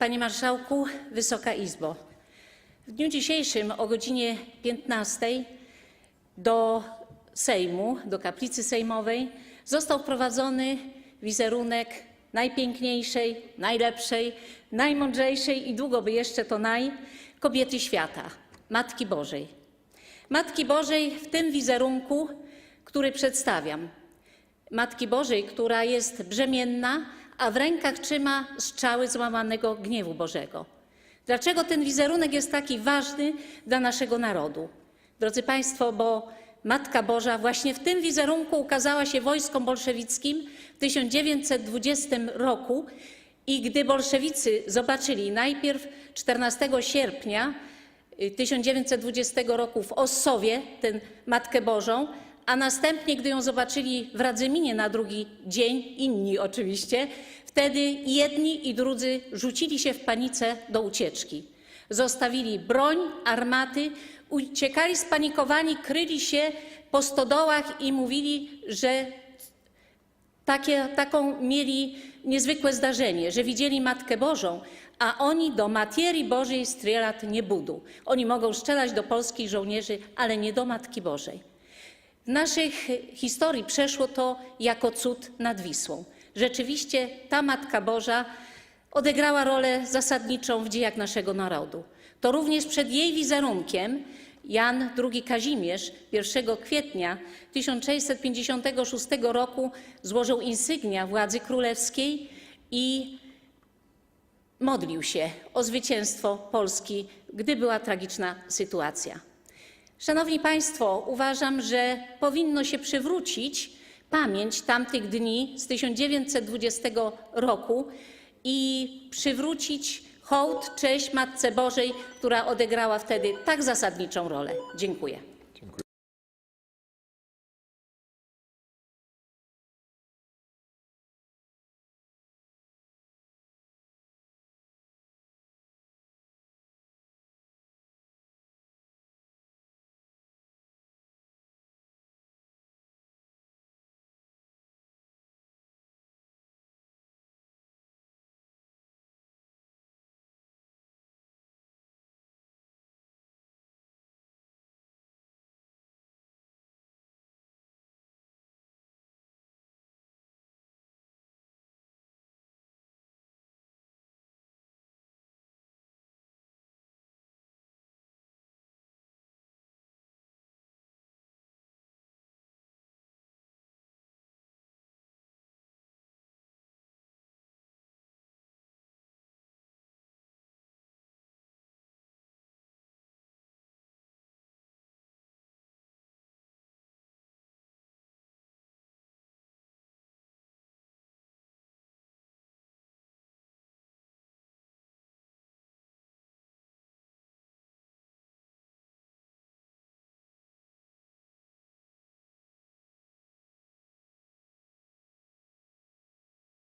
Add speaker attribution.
Speaker 1: Panie Marszałku, Wysoka Izbo! W dniu dzisiejszym o godzinie 15 do Sejmu, do kaplicy sejmowej został wprowadzony wizerunek najpiękniejszej, najlepszej, najmądrzejszej i długo by jeszcze to naj kobiety świata Matki Bożej. Matki Bożej w tym wizerunku, który przedstawiam. Matki Bożej, która jest brzemienna, a w rękach trzyma strzały złamanego gniewu Bożego. Dlaczego ten wizerunek jest taki ważny dla naszego narodu? Drodzy Państwo, bo Matka Boża właśnie w tym wizerunku ukazała się wojskom bolszewickim w 1920 roku i gdy bolszewicy zobaczyli najpierw 14 sierpnia y, 1920 roku w Ossowie tę Matkę Bożą, a następnie, gdy ją zobaczyli w Radzyminie na drugi dzień, inni oczywiście, wtedy jedni i drudzy rzucili się w panice do ucieczki. Zostawili broń, armaty, uciekali spanikowani, kryli się po stodołach i mówili, że takie, taką mieli niezwykłe zdarzenie, że widzieli Matkę Bożą, a oni do materii Bożej strzelać nie budu. Oni mogą strzelać do polskich żołnierzy, ale nie do Matki Bożej. W naszej historii przeszło to jako cud nad Wisłą. Rzeczywiście ta Matka Boża odegrała rolę zasadniczą w dziejach naszego narodu. To również przed jej wizerunkiem Jan II Kazimierz 1 kwietnia 1656 roku złożył insygnia władzy królewskiej i modlił się o zwycięstwo Polski, gdy była tragiczna sytuacja. Szanowni Państwo, uważam, że powinno się przywrócić pamięć tamtych dni z 1920 roku i przywrócić hołd, cześć Matce Bożej, która odegrała wtedy tak zasadniczą rolę. Dziękuję.